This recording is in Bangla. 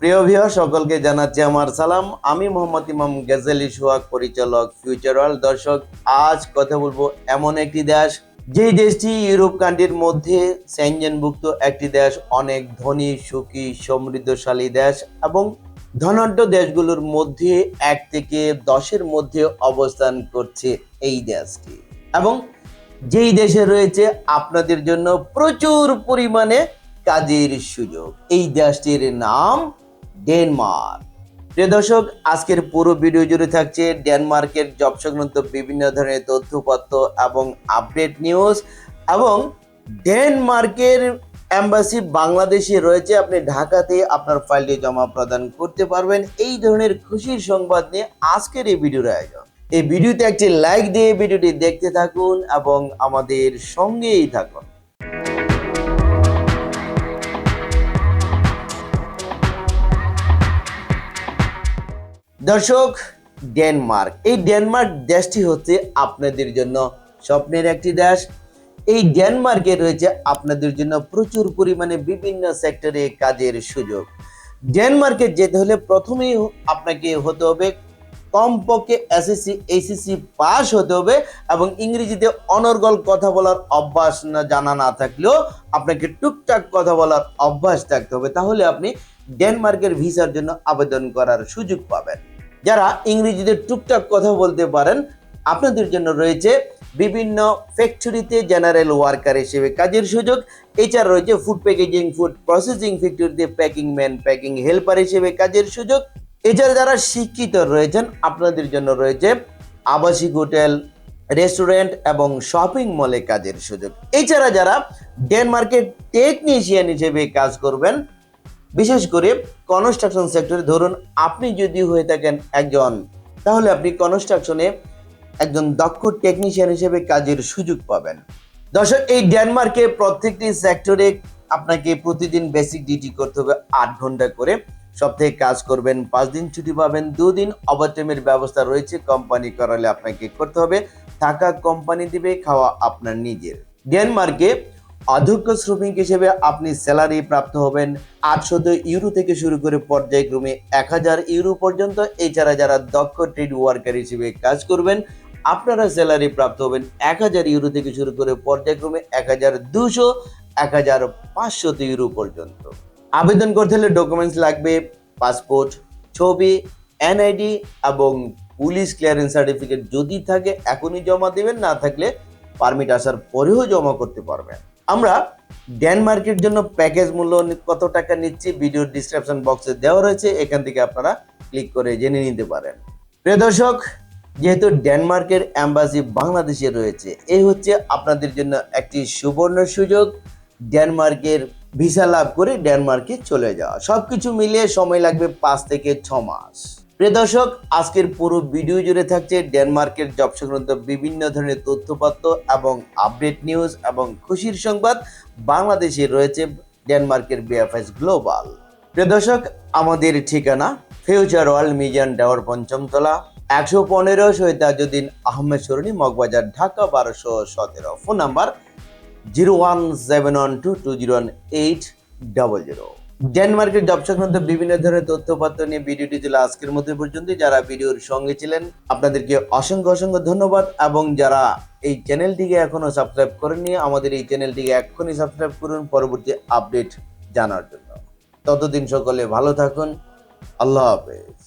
প্রিয় ভিও সকলকে জানাচ্ছি আমার সালাম। আমি মোহাম্মদ ইমাম গেজালি সোহাগ, পরিচালক ফিউচার ওয়ার্ল্ড দর্শক, আজ কথা বলব এমন একটি দেশ, যেই দেশটি ইউরোপ কান্ট্রির মধ্যে সেনজেনভুক্ত একটি দেশ, অনেক ধনী, সুখী, সমৃদ্ধশালী দেশ এবং ধনাঢ্য দেশগুলোর মধ্যে এক থেকে দশের মধ্যে অবস্থান করছে এই দেশটি। এবং যেই দেশে রয়েছে, আপনাদের জন্য প্রচুর পরিমাণে কাজের সুযোগ। এই দেশটির নাম ডেনমার্ক। প্রিয় দর্শক, আজকের পুরো ভিডিও জুড়ে থাকছে ডেনমার্কের জব সংক্রান্ত বিভিন্ন ধরনের তথ্যপত্র এবং আপডেট নিউজ এবং ডেনমার্কের অ্যাম্বাসি বাংলাদেশে রয়েছে। আপনি ঢাকাতে আপনার ফাইলটি জমা প্রদান করতে পারবেন। এই ধরনের খুশির সংবাদ নিয়ে আজকের এই ভিডিওর আয়োজন। এই ভিডিওতে একটি লাইক দিয়ে ভিডিওটি দেখতে থাকুন এবং আমাদের সঙ্গেই থাকুন। দর্শক, ডেনমার্ক। এই ডেনমার্ক দেশটি হচ্ছে আপনাদের জন্য স্বপ্নের একটি দেশ। এই ডেনমার্কে রয়েছে আপনাদের জন্য প্রচুর পরিমাণে বিভিন্ন সেক্টরে কাজের সুযোগ। ডেনমার্কে যেতে হলে প্রথমেই আপনাকে হতে হবে কমপক্ষে এসএসসি এইচএসসি পাস হতে হবে এবং ইংরেজিতে অনর্গল কথা বলার অভ্যাস না জানা না থাকলেও আপনাকে টুকটাক কথা বলার অভ্যাস থাকতে হবে। তাহলে আপনি ডেনমার্কের ভিসার জন্য আবেদন করার সুযোগ পাবেন। যারা ইংরেজিতে টুকটাক কথা বলতে পারেন, আপনাদের জন্য রয়েছে বিভিন্ন ফ্যাক্টরিতে জেনারেল ওয়ার্কার হিসেবে কাজের সুযোগ। এছাড়া রয়েছে ফুড প্যাকেজিং ফুড প্রসেসিং ফ্যাক্টরিতে প্যাকিং ম্যান প্যাকিং হেল্পার হিসেবে কাজের সুযোগ। এছাড়া যারা শিক্ষিত রয়েছেন, আপনাদের জন্য রয়েছে আবাসিক হোটেল রেস্টুরেন্ট এবং শপিং মলে কাজের সুযোগ। এছাড়া যারা ডেনমার্কের টেকনিশিয়ান হিসেবে কাজ করবেন বিশেষ করে কনস্ট্রাকশন সেক্টরে ধরুন আপনি যদি হয়ে থাকেন একজন, তাহলে আপনি কনস্ট্রাকশনে একজন দক্ষ টেকনিশিয়ান হিসেবে কাজের সুযোগ পাবেন। দর্শক, এই ডেনমার্কে প্রত্যেকটি সেক্টরে আপনাকে প্রতিদিন বেসিক ডিউটি করতে হবে আট ঘণ্টা করে। সপ্তাহে কাজ করবেন, পাঁচ দিন ছুটি পাবেন, দুদিন ওভারটাইমের ব্যবস্থা রয়েছে কোম্পানি করালে আপনাকে করতে হবে। থাকা কোম্পানি দিবে, খাওয়া আপনার নিজের। ডেনমার্কে অধ্যক্ষ শ্রমিক হিসেবে আপনি স্যালারি প্রাপ্ত হবেন আটশত ইউরো থেকে শুরু করে পর্যায়ক্রমে এক হাজার ইউরো পর্যন্ত। এছাড়া যারা দক্ষ ট্রেড ওয়ার্কার হিসেবে কাজ করবেন, আপনারা স্যালারি প্রাপ্ত হবেন এক হাজার ইউরো থেকে শুরু করে পর্যায়ক্রমে এক হাজার দুশো এক হাজার পাঁচশত ইউরো পর্যন্ত। আবেদন করতে হলে ডকুমেন্টস লাগবে পাসপোর্ট ছবি এনআইডি এবং পুলিশ ক্লিয়ারেন্স সার্টিফিকেট যদি থাকে এখনই জমা দেবেন, না থাকলে পারমিট আসার পরেও জমা করতে পারবেন। আমরা ডেনমার্কের জন্য প্যাকেজ মূল্য কত টাকা নিচ্ছি ভিডিও ডিসক্রিপশন বক্সে দেওয়া রয়েছে, এখান থেকে আপনারা ক্লিক করে জেনে নিতে পারেন। প্রিয় দর্শক, যেহেতু ডেনমার্কের অ্যাম্বাসি বাংলাদেশে রয়েছে, এই হচ্ছে আপনাদের জন্য একটি সুবর্ণ সুযোগ। ডেনমার্কের ভিসা লাভ করে ডেনমার্কে চলে যাওয়া। সবকিছু মিলিয়ে সময় লাগবে পাঁচ থেকে ছ মাস। প্রিয় দর্শক, আজকের পুরো ভিডিও জুড়ে থাকছে ডেনমার্কের জব সংক্রান্ত বিভিন্ন ধরনের তথ্যপত্র এবং আপডেট নিউজ এবং খুশির সংবাদ বাংলাদেশে রয়েছে ডেনমার্কের বিএফএস গ্লোবাল। প্রিয় দর্শক, আমাদের ঠিকানা ফিউচার ওয়ার্ল্ড মিজান টাওয়ার পঞ্চমতলা, একশো পনেরো শহীদ তাজুদ্দিন আহমেদ সরণি, মগবাজার, ঢাকা, বারোশো সতেরো। Phone number zero one seven one two two zero one eight double zero. ডেনমার্কের জব সংক্রান্ত বিভিন্ন ধরনের তথ্যপত্র নিয়ে ভিডিওটি ছিল আজকের মধ্যে পর্যন্ত যারা ভিডিওর সঙ্গে ছিলেন, আপনাদেরকে অসংখ্য অসংখ্য ধন্যবাদ এবং যারা এই চ্যানেলটিকে এখনও সাবস্ক্রাইব করেননি, আমাদের এই চ্যানেলটিকে এক্ষুনি সাবস্ক্রাইব করুন পরবর্তী আপডেট জানার জন্য। ততদিন সকলে ভালো থাকুন। আল্লাহ হাফেজ।